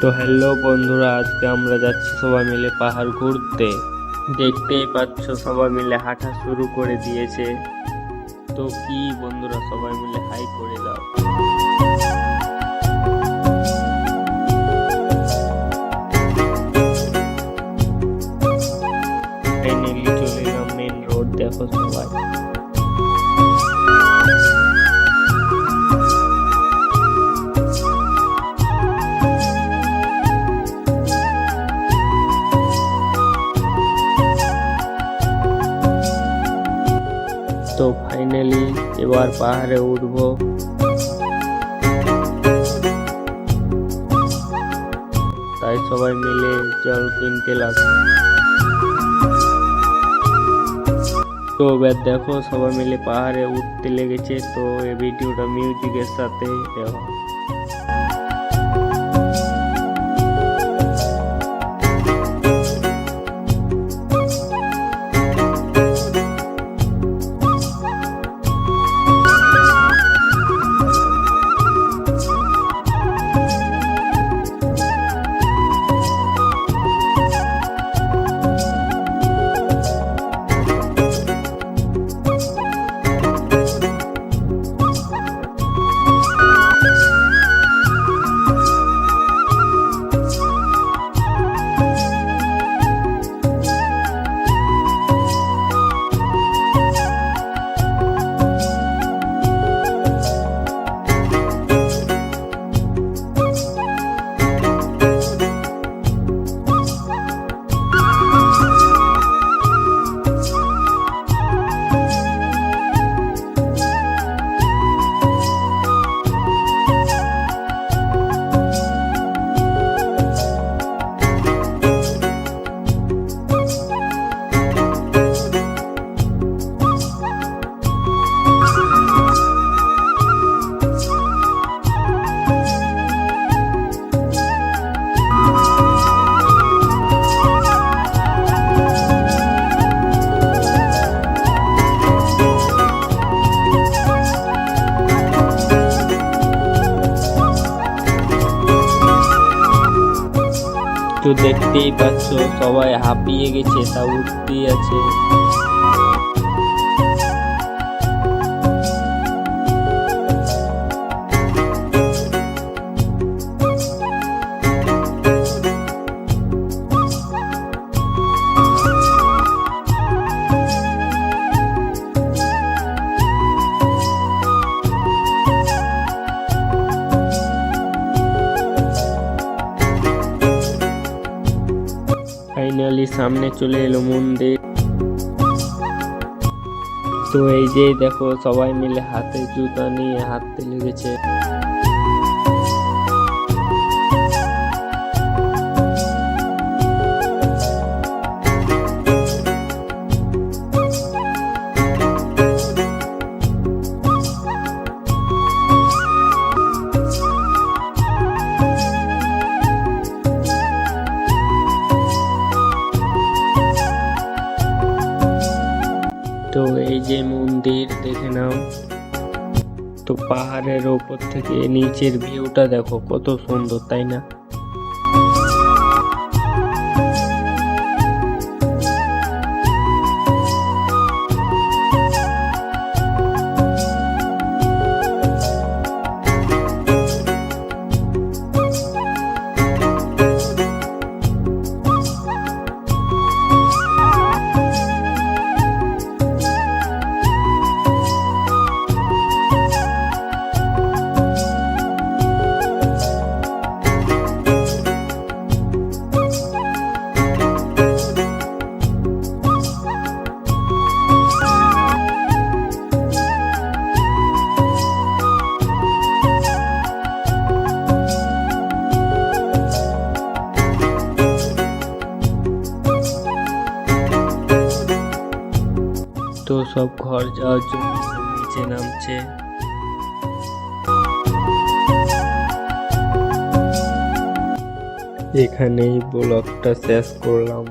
তো হ্যালো বন্ধুরা, আজকে আমরা যাচ্ছি সবাই মিলে পাহাড় ঘুরতে। দেখতেই পাচ্ছ সবাই মিলে হাঁটা শুরু করে দিয়েছে। তো কি বন্ধুরা, সবাই মিলে হাই করে দাও। তো ফাইনালি এবার পাহাড়ে উঠবো। তাই সবাই মিলে জল কিনতে লাগল। তো এবার দেখো সবাই মিলে পাহাড়ে উঠতে লেগেছে, তো এই ভিডিওটা মিউজিকের সাথে দেওয়া। তো দেখতেই পাচ্ছ সবাই হাঁপিয়ে গেছে তা উঠতেই আছে। ফাইনালি সামনে চলে এলো মন্দির। তো এই যে দেখো সবাই মিলে হাতে জুতা নিয়ে হাঁটতে লেগেছে। তো এই যে মন্দির, দেখে নাও। তো পাহাড়ের ওপর থেকে নিচের ভিউটা দেখো, কত সুন্দর, তাই না? সব ঘর যাওয়ার জন্য নিচে নামছে। এখানেই ব্লগটা শেষ করলাম।